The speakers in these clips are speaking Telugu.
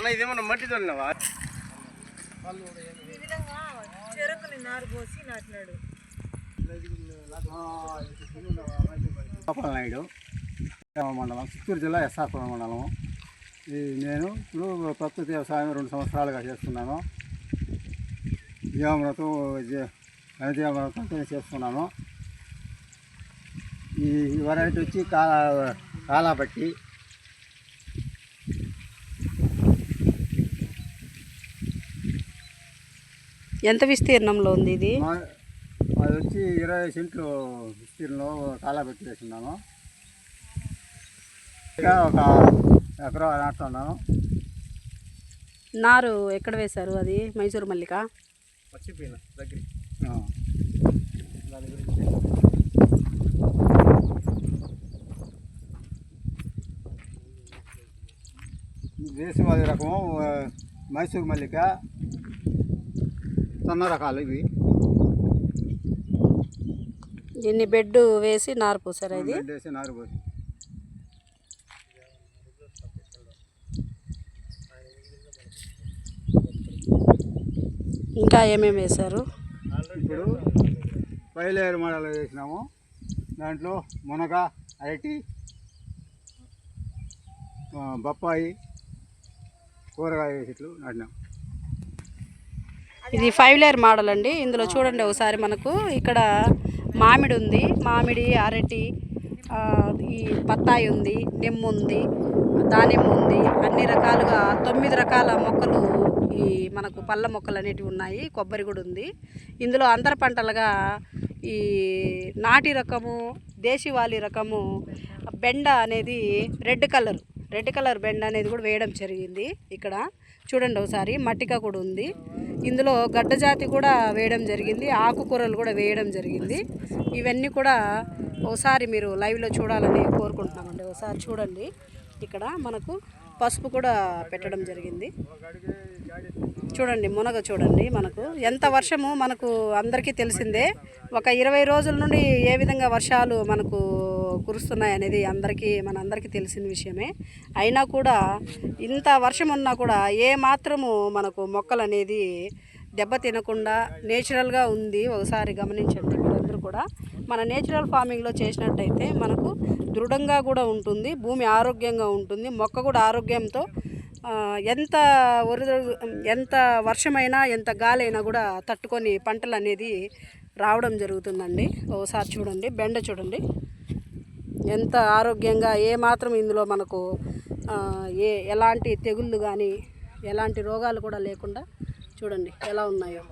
అన్న ఇదేమన్నా మట్టి తోలినావా? ఈ విధంగా చెరుకుని నారు పోసి నాటినాడు. నాయుడు మండలం చిత్తూరు జిల్లా ఎస్ఆర్పురం మండలం ఈ నేను ఇప్పుడు ప్రకృతి వ్యవసాయం రెండు సంవత్సరాలుగా చేస్తున్నాను. జీవామృతం జీవామృతం నేను చేస్తున్నాను. ఈ వెరైటీ వచ్చి కా కాలాబట్టి ఎంత విస్తీర్ణంలో ఉంది ఇది? అది వచ్చి ఇరవై సెంట్లు విస్తీర్ణంలో కాలాబట్టి వేస్తున్నాను ఇంకా ఒక ఎకరా నాటుతున్నాను నారు ఎక్కడ వేశారు అది? మైసూరు మల్లిక? దగ్గర గురించి దేశవాళీ రకము మైసూర్ మల్లిక. సన్న రకాలు ఇవి. దీన్ని బెడ్ వేసి నారు పోసారు ఇది? బెడ్ వేసి నారు పోసి. ఇంకా ఏమేమి వేశారు? ఇప్పుడు పైలేరు మోడల్ వేసినాము. దాంట్లో మునగ అరటి బొప్పాయి కూరగాయ చెట్లు నాటినాం. ఇది ఫైవ్ లేయర్ మోడల్ అండి. ఇందులో చూడండి ఒకసారి మనకు. ఇక్కడ మామిడి ఉంది. మామిడి అరటి ఈ బత్తాయి ఉంది నిమ్మ ఉంది దానిమ్మ ఉంది. అన్ని రకాలుగా తొమ్మిది రకాల మొక్కలు ఈ మనకు పళ్ళ మొక్కలు అనేటివి ఉన్నాయి. కొబ్బరి కూడా ఉంది. ఇందులో అంతర పంటలుగా ఈ నాటి రకము దేశీవాలి రకము బెండ అనేది రెడ్ కలర్. రెడ్ కలర్ బెండ్ అనేది కూడా వేయడం జరిగింది ఇక్కడ. చూడండి ఒకసారి మట్టిక కూడా ఉంది. ఇందులో గడ్డ జాతి కూడా వేయడం జరిగింది ఆకుకూరలు కూడా వేయడం జరిగింది. ఇవన్నీ కూడా ఒకసారి మీరు లైవ్లో చూడాలని కోరుకుంటున్నామండి. ఒకసారి చూడండి. ఇక్కడ మనకు పసుపు కూడా పెట్టడం జరిగింది. చూడండి మునగ చూడండి మనకు. ఎంత వర్షము మనకు అందరికీ తెలిసిందే. ఒక ఇరవై రోజుల నుండి ఏ విధంగా వర్షాలు మనకు కురుస్తున్నాయి అనేది అందరికీ మన అందరికీ తెలిసిన విషయమే. అయినా కూడా ఇంత వర్షం ఉన్నా కూడా ఏ మాత్రము మనకు మొక్కలు అనేది దెబ్బ తినకుండా నేచురల్గా ఉంది. ఒకసారి గమనించండి మీరందరూ కూడా. మన నేచురల్ ఫార్మింగ్లో చేసినట్టయితే మనకు దృఢంగా కూడా ఉంటుంది భూమి ఆరోగ్యంగా ఉంటుంది మొక్క కూడా ఆరోగ్యంతో ఎంత వరద ఎంత వర్షమైనా ఎంత గాలైనా కూడా తట్టుకొని పంటలు అనేది రావడం జరుగుతుందండి. ఒకసారి చూడండి బెండ చూడండి. ఎంత ఆరోగ్యంగా ఏ మాత్రం ఇందులో మనకు ఏ ఎలాంటి తెగుళ్ళు కానీ ఎలాంటి రోగాలు కూడా లేకుండా చూడండి ఎలా ఉన్నాయో.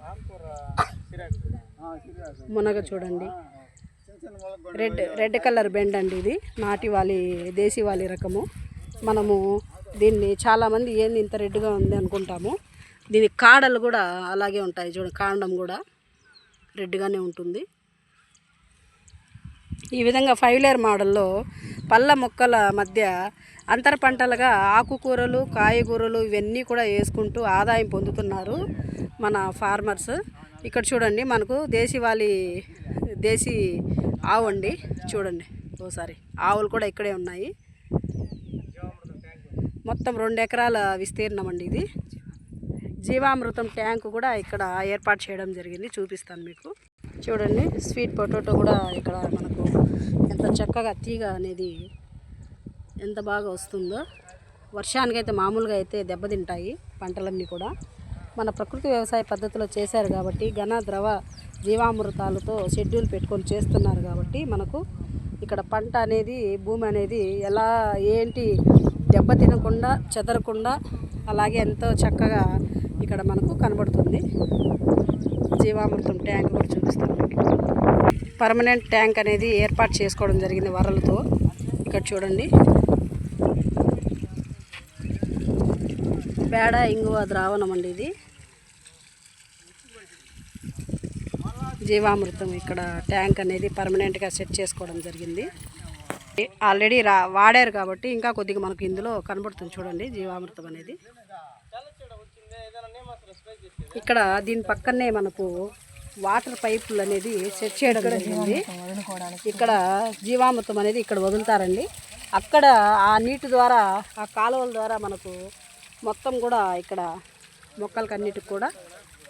మునగ చూడండి. రెడ్ రెడ్ కలర్ బెండ్ అండి ఇది. నాటి వాలి దేశీ వాలి రకము. మనము దీన్ని చాలామంది ఏంది ఇంత రెడ్గా ఉంది అనుకుంటాము. దీని కాడలు కూడా అలాగే ఉంటాయి చూడండి కాండం కూడా రెడ్గానే ఉంటుంది. ఈ విధంగా ఫైవ్ లేయర్ మోడల్లో పళ్ళ మొక్కల మధ్య అంతర పంటలుగా ఆకుకూరలు కాయగూరలు ఇవన్నీ కూడా వేసుకుంటూ ఆదాయం పొందుతున్నారు మన ఫార్మర్స్ ఇక్కడ చూడండి మనకు దేశీవాళి దేశీ ఆవు అండి. చూడండి ఓసారి ఆవులు కూడా ఇక్కడే ఉన్నాయి. మొత్తం రెండు ఎకరాల విస్తీర్ణం అండి ఇది. జీవామృతం ట్యాంకు కూడా ఇక్కడ ఏర్పాటు చేయడం జరిగింది. చూపిస్తాను మీకు. చూడండి స్వీట్ పొటాటో కూడా ఇక్కడ మనకు ఎంత చక్కగా తీగ అనేది ఎంత బాగా వస్తుందో. వర్షానికైతే మామూలుగా అయితే దెబ్బతింటాయి పంటలన్నీ కూడా. మన ప్రకృతి వ్యవసాయ పద్ధతిలో చేశారు కాబట్టి ఘన ద్రవ జీవామృతాలతో షెడ్యూల్ పెట్టుకొని చేస్తున్నారు కాబట్టి మనకు ఇక్కడ పంట అనేది భూమి అనేది ఎలా ఏంటి దెబ్బ తినకుండా చెదరకుండా అలాగే ఎంతో చక్కగా ఇక్కడ మనకు కనబడుతుంది. జీవామృతం ట్యాంక్ కూడా చూపిస్తాను పర్మనెంట్ ట్యాంక్ అనేది ఏర్పాటు చేసుకోవడం జరిగింది వరలతో. ఇక్కడ చూడండి. పేడ ఇంగువ ద్రావణం అండి ఇది. జీవామృతం ఇక్కడ ట్యాంక్ అనేది పర్మనెంట్గా సెట్ చేసుకోవడం జరిగింది. ఆల్రెడీ రా వాడారు కాబట్టి ఇంకా కొద్దిగా మనకు ఇందులో కనబడుతుంది చూడండి జీవామృతం అనేది. ఇక్కడ దీని పక్కనే మనకు వాటర్ పైపులు అనేది సెట్ చేయడం జరిగింది. ఇక్కడ జీవామృతం అనేది ఇక్కడ వదులుతారండి. అక్కడ ఆ నీటి ద్వారా ఆ కాలువల ద్వారా మనకు మొత్తం కూడా ఇక్కడ మొక్కలకి అన్నిటికి కూడా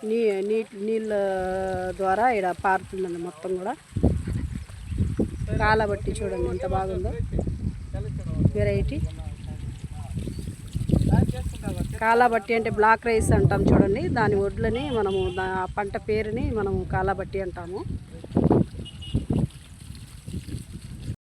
నీ నీటి నీళ్ళ ద్వారా ఇక్కడ పారుతుందండి మొత్తం కూడా. కాలబట్టి చూడండి ఎంత బాగుందో. వెరైటీ కాలాబట్టి అంటే బ్లాక్ రైస్ అంటాం చూడండి. దాని వడ్లని మనము పంట పేరుని మనము కాలాబట్టి అంటాము.